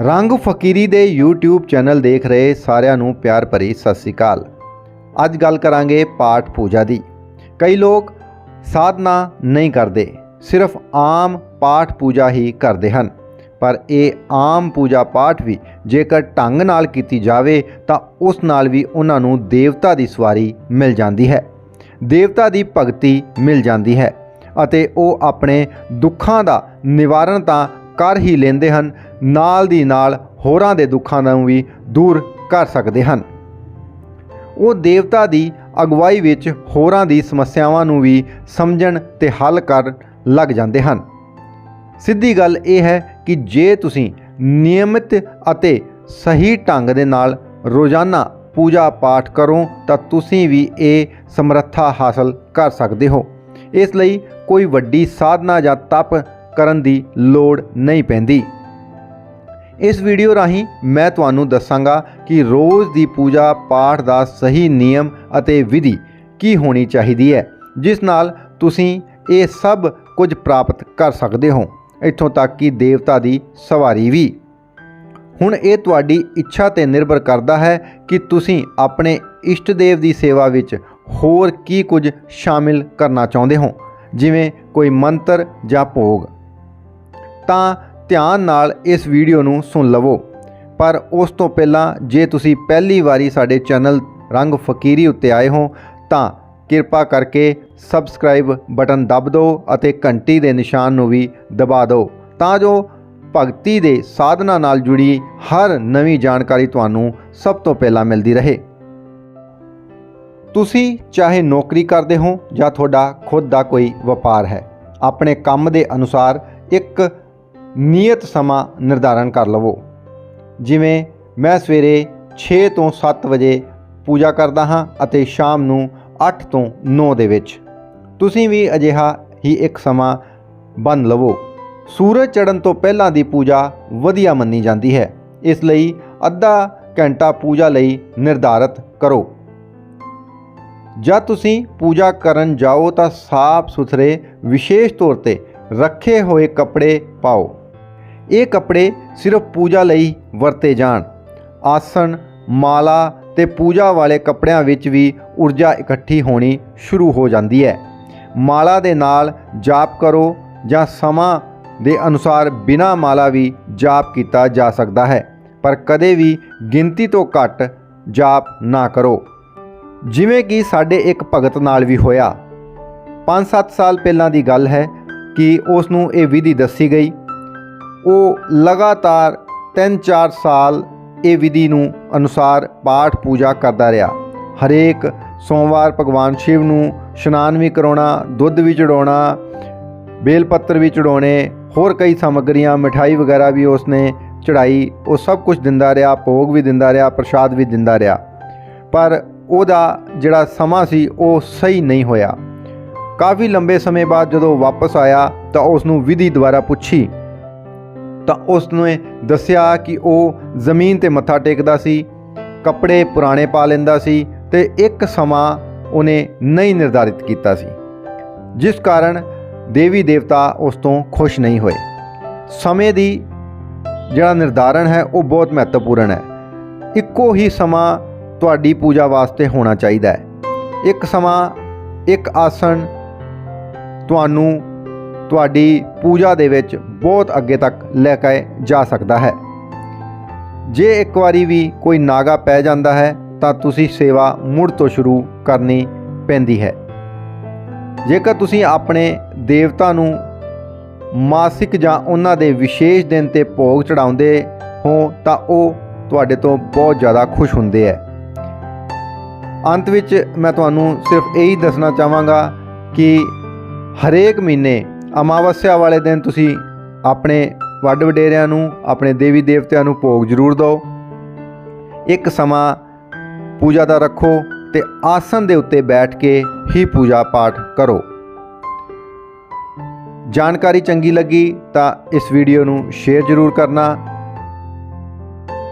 ਰੰਗ ਫਕੀਰੀ ਦੇ YouTube channel ਦੇਖ ਰਹੇ ਸਾਰਿਆਂ ਨੂੰ ਪਿਆਰ ਭਰੀ ਸਤਿ ਸ੍ਰੀ ਅਕਾਲ। ਅੱਜ ਗੱਲ ਕਰਾਂਗੇ ਪਾਠ ਪੂਜਾ ਦੀ। ਕਈ ਲੋਕ ਸਾਧਨਾ ਨਹੀਂ ਕਰਦੇ, ਸਿਰਫ ਆਮ ਪਾਠ ਪੂਜਾ ਹੀ ਕਰਦੇ ਹਨ। ਪਰ ਇਹ ਆਮ ਪੂਜਾ ਪਾਠ ਵੀ ਜੇਕਰ ਢੰਗ ਨਾਲ ਕੀਤੀ ਜਾਵੇ ਤਾਂ ਉਸ ਨਾਲ ਵੀ ਉਹਨਾਂ ਨੂੰ ਦੇਵਤਾ ਦੀ ਸਵਾਰੀ ਮਿਲ ਜਾਂਦੀ ਹੈ। ਦੇਵਤਾ ਦੀ ਭਗਤੀ ਮਿਲ ਜਾਂਦੀ ਹੈ ਅਤੇ ਉਹ ਆਪਣੇ ਦੁੱਖਾਂ ਦਾ ਨਿਵਾਰਨ ਤਾਂ ਕਰ ਹੀ ਲੈਂਦੇ ਹਨ, ਨਾਲ ਦੀ ਨਾਲ ਹੋਰਾਂ ਦੇ ਦੁੱਖਾਂ ਨੂੰ ਵੀ ਦੂਰ ਕਰ ਸਕਦੇ ਹਨ। ਉਹ ਦੇਵਤਾ ਦੀ ਅਗਵਾਈ ਵਿੱਚ ਹੋਰਾਂ ਦੀ ਸਮੱਸਿਆਵਾਂ ਨੂੰ ਵੀ ਸਮਝਣ ਤੇ ਹੱਲ ਕਰਨ ਲੱਗ ਜਾਂਦੇ ਹਨ। ਸਿੱਧੀ ਗੱਲ ਇਹ ਹੈ ਕਿ ਜੇ ਤੁਸੀਂ ਨਿਯਮਿਤ ਅਤੇ ਸਹੀ ਢੰਗ ਦੇ ਨਾਲ ਰੋਜ਼ਾਨਾ ਪੂਜਾ ਪਾਠ ਕਰੋ, ਤਾਂ ਤੁਸੀਂ ਵੀ ਇਹ ਸਮਰੱਥਾ ਹਾਸਲ ਕਰ ਸਕਦੇ ਹੋ। ਇਸ ਲਈ ਕੋਈ ਵੱਡੀ ਸਾਧਨਾ ਜਾਂ ਤਪ ਕਰਨ ਦੀ ਲੋੜ ਨਹੀਂ ਪੈਂਦੀ। ਇਸ ਵੀਡੀਓ ਰਾਹੀਂ ਮੈਂ ਤੁਹਾਨੂੰ ਦੱਸਾਂਗਾ ਕਿ ਰੋਜ਼ ਦੀ ਪੂਜਾ ਪਾਠ ਦਾ ਸਹੀ ਨਿਯਮ ਅਤੇ ਵਿਧੀ ਕੀ ਹੋਣੀ ਚਾਹੀਦੀ ਹੈ, ਜਿਸ ਨਾਲ ਤੁਸੀਂ ਇਹ ਸਭ ਕੁਝ ਪ੍ਰਾਪਤ ਕਰ ਸਕਦੇ ਹੋ। ਇੱਥੋਂ ਤੱਕ ਕਿ ਦੇਵਤਾ ਦੀ ਸਵਾਰੀ ਵੀ। ਹੁਣ ਇਹ ਤੁਹਾਡੀ ਇੱਛਾ ਤੇ ਨਿਰਭਰ ਕਰਦਾ ਹੈ ਕਿ ਤੁਸੀਂ ਆਪਣੇ ਇਸ਼ਟ ਦੇਵ ਦੀ ਸੇਵਾ ਵਿੱਚ ਹੋਰ ਕੀ ਕੁਝ ਸ਼ਾਮਿਲ ਕਰਨਾ ਚਾਹੁੰਦੇ ਹੋ, ਜਿਵੇਂ ਕੋਈ ਮੰਤਰ ਜਾਂ ਭੋਗ। ਤਾਂ ਧਿਆਨ ਨਾਲ ਇਸ ਵੀਡੀਓ ਨੂੰ ਸੁਣ ਲਵੋ। ਪਰ ਉਸ ਤੋਂ ਪਹਿਲਾਂ ਜੇ ਤੁਸੀਂ ਪਹਿਲੀ ਵਾਰੀ ਸਾਡੇ ਚੈਨਲ ਰੰਗ ਫਕੀਰੀ ਉੱਤੇ ਆਏ ਹੋ, ਤਾਂ ਕਿਰਪਾ ਕਰਕੇ ਸਬਸਕ੍ਰਾਈਬ ਬਟਨ ਦਬ ਦਿਓ ਅਤੇ ਘੰਟੀ ਦੇ ਨਿਸ਼ਾਨ ਨੂੰ ਵੀ ਦਬਾ ਦਿਓ ਤਾਂ ਜੋ ਭਗਤੀ ਦੇ ਸਾਧਨਾ ਨਾਲ ਜੁੜੀ ਹਰ ਨਵੀਂ ਜਾਣਕਾਰੀ ਤੁਹਾਨੂੰ ਸਭ ਤੋਂ ਪਹਿਲਾਂ ਮਿਲਦੀ ਰਹੇ। ਤੁਸੀਂ ਚਾਹੇ ਨੌਕਰੀ ਕਰਦੇ ਹੋ ਜਾਂ ਤੁਹਾਡਾ ਖੁਦ ਦਾ ਕੋਈ ਵਪਾਰ ਹੈ, ਆਪਣੇ ਕੰਮ ਦੇ ਅਨੁਸਾਰ ਇੱਕ ਨਿਯਤ ਸਮਾਂ ਨਿਰਧਾਰਨ ਕਰ ਲਵੋ। ਜਿਵੇਂ ਮੈਂ ਸਵੇਰੇ 6 ਤੋਂ 7 ਵਜੇ ਪੂਜਾ ਕਰਦਾ ਹਾਂ ਅਤੇ ਸ਼ਾਮ ਨੂੰ 8 ਤੋਂ 9 ਦੇ ਵਿੱਚ। ਤੁਸੀਂ ਵੀ ਅਜਿਹਾ ਹੀ ਇੱਕ ਸਮਾਂ ਬੰਨ ਲਵੋ। ਸੂਰਜ ਚੜ੍ਹਨ ਤੋਂ ਪਹਿਲਾਂ ਦੀ ਪੂਜਾ ਵਧੀਆ ਮੰਨੀ ਜਾਂਦੀ ਹੈ। ਇਸ ਲਈ ਅੱਧਾ ਘੰਟਾ ਪੂਜਾ ਲਈ ਨਿਰਧਾਰਤ ਕਰੋ। ਜਦ ਤੁਸੀਂ ਪੂਜਾ ਕਰਨ ਜਾਓ ਤਾਂ ਸਾਫ਼ ਸੁਥਰੇ ਵਿਸ਼ੇਸ਼ ਤੌਰ ਤੇ ਰੱਖੇ ਹੋਏ ਕੱਪੜੇ ਪਾਓ। ਇਹ ਕੱਪੜੇ ਸਿਰਫ ਪੂਜਾ ਲਈ ਵਰਤੇ ਜਾਣ। ਆਸਣ, ਮਾਲਾ ਤੇ ਪੂਜਾ ਵਾਲੇ ਕੱਪੜਿਆਂ ਵਿੱਚ ਵੀ ਊਰਜਾ ਇਕੱਠੀ ਹੋਣੀ ਸ਼ੁਰੂ ਹੋ ਜਾਂਦੀ ਹੈ। ਮਾਲਾ ਦੇ ਨਾਲ ਜਾਪ ਕਰੋ ਜਾਂ ਸਮਾਂ ਦੇ ਅਨੁਸਾਰ ਬਿਨਾ ਮਾਲਾ ਵੀ ਜਾਪ ਕੀਤਾ ਜਾ ਸਕਦਾ ਹੈ, ਪਰ ਕਦੇ ਵੀ ਗਿਣਤੀ ਤੋਂ ਘੱਟ ਜਾਪ ਨਾ ਕਰੋ। ਜਿਵੇਂ ਕਿ ਸਾਡੇ ਇੱਕ ਭਗਤ ਨਾਲ ਵੀ ਹੋਇਆ। 5-7 ਸਾਲ ਪਹਿਲਾਂ ਦੀ ਗੱਲ ਹੈ ਕਿ ਉਸ ਨੂੰ ਇਹ ਵਿਧੀ ਦੱਸੀ ਗਈ ਉਹ ਲਗਾਤਾਰ 3-4 ਸਾਲ ਇਹ ਵਿਧੀ ਨੂੰ ਅਨੁਸਾਰ ਪਾਠ ਪੂਜਾ ਕਰਦਾ ਰਿਹਾ। ਹਰੇਕ ਸੋਮਵਾਰ ਭਗਵਾਨ ਸ਼ਿਵ ਨੂੰ ਇਸ਼ਨਾਨ ਵੀ ਕਰਾਉਣਾ, ਦੁੱਧ ਵੀ ਚੜਾਉਣਾ ਬੇਲ ਪੱਤਰ ਵੀ ਚੜਾਉਣੇ ਹੋਰ ਕਈ ਸਮੱਗਰੀਆਂ, ਮਠਾਈ ਵਗੈਰਾ ਵੀ ਉਸਨੇ ਚੜਾਈ ਉਹ ਸਭ ਕੁਝ ਦਿੰਦਾ ਰਿਹਾ, ਭੋਗ ਵੀ ਦਿੰਦਾ ਰਿਹਾ, ਪ੍ਰਸ਼ਾਦ ਵੀ ਦਿੰਦਾ ਰਿਹਾ। ਪਰ ਉਹਦਾ ਜਿਹੜਾ ਸਮਾਂ ਸੀ, ਉਹ ਸਹੀ ਨਹੀਂ ਹੋਇਆ। ਕਾਫੀ ਲੰਬੇ ਸਮੇਂ ਬਾਅਦ ਜਦੋਂ ਵਾਪਸ ਆਇਆ, ਤਾਂ ਉਸ ਨੂੰ ਵਿਧੀ ਦੁਆਰਾ ਪੁੱਛੀ ਤਾਂ ਉਸ ਨੇ ਦੱਸਿਆ ਕਿ ਉਹ ਜ਼ਮੀਨ ਤੇ ਮੱਥਾ ਟੇਕਦਾ ਸੀ, ਕੱਪੜੇ ਪੁਰਾਣੇ ਪਾ ਲੈਂਦਾ ਸੀ ਤੇ ਇੱਕ ਸਮਾਂ ਉਹਨੇ ਨਹੀਂ ਨਿਰਧਾਰਿਤ ਕੀਤਾ ਸੀ, ਜਿਸ ਕਾਰਨ ਦੇਵੀ ਦੇਵਤਾ ਉਸ ਤੋਂ ਖੁਸ਼ ਨਹੀਂ ਹੋਏ। ਸਮੇਂ ਦੀ ਜਿਹੜਾ ਨਿਰਧਾਰਨ ਹੈ, ਉਹ ਬਹੁਤ ਮਹੱਤਵਪੂਰਨ ਹੈ। ਇੱਕੋ ਹੀ ਸਮਾਂ ਤੁਹਾਡੀ ਪੂਜਾ ਵਾਸਤੇ ਹੋਣਾ ਚਾਹੀਦਾ ਹੈ। ਇੱਕ ਸਮਾਂ, ਇੱਕ ਆਸਣ ਤੁਹਾਨੂੰ ਤੁਹਾਡੀ ਪੂਜਾ ਦੇ ਵਿੱਚ ਬਹੁਤ ਅੱਗੇ ਤੱਕ ਲੈ ਕੇ ਜਾ ਸਕਦਾ ਹੈ। ਜੇ ਇੱਕ ਵਾਰੀ ਵੀ ਕੋਈ ਨਾਗਾ ਪੈ ਜਾਂਦਾ ਹੈ, ਤਾਂ ਤੁਸੀਂ ਸੇਵਾ ਮੁੜ ਤੋਂ ਸ਼ੁਰੂ ਕਰਨੀ ਪੈਂਦੀ ਹੈ। ਜੇਕਰ ਤੁਸੀਂ ਆਪਣੇ ਦੇਵਤਾ ਨੂੰ ਮਾਸਿਕ ਜਾਂ ਉਹਨਾਂ ਦੇ ਵਿਸ਼ੇਸ਼ ਦਿਨ ਤੇ ਭੋਗ ਚੜਾਉਂਦੇ ਹੋ, ਤਾਂ ਉਹ ਤੁਹਾਡੇ ਤੋਂ ਬਹੁਤ ਜ਼ਿਆਦਾ ਖੁਸ਼ ਹੁੰਦੇ ਹੈ। ਅੰਤ ਵਿੱਚ ਮੈਂ ਤੁਹਾਨੂੰ ਸਿਰਫ ਇਹੀ ਦੱਸਣਾ ਚਾਹਾਂਗਾ ਕਿ ਹਰੇਕ ਮਹੀਨੇ ਅਮਾਵਸਿਆ ਵਾਲੇ ਦਿਨ ਤੁਸੀਂ ਆਪਣੇ ਵੱਡ ਵਡੇਰਿਆਂ ਨੂੰ, ਆਪਣੇ ਦੇਵੀ ਦੇਵਤਿਆਂ ਨੂੰ ਭੋਗ ਜ਼ਰੂਰ ਦਿਓ। ਇੱਕ ਸਮਾਂ ਪੂਜਾ ਦਾ ਰੱਖੋ ਤੇ ਆਸਨ ਦੇ ਉੱਤੇ ਬੈਠ ਕੇ ਹੀ ਪੂਜਾ ਪਾਠ ਕਰੋ। ਜਾਣਕਾਰੀ ਚੰਗੀ ਲੱਗੀ ਤਾਂ ਇਸ ਵੀਡੀਓ ਨੂੰ ਸ਼ੇਅਰ ਜ਼ਰੂਰ ਕਰਨਾ।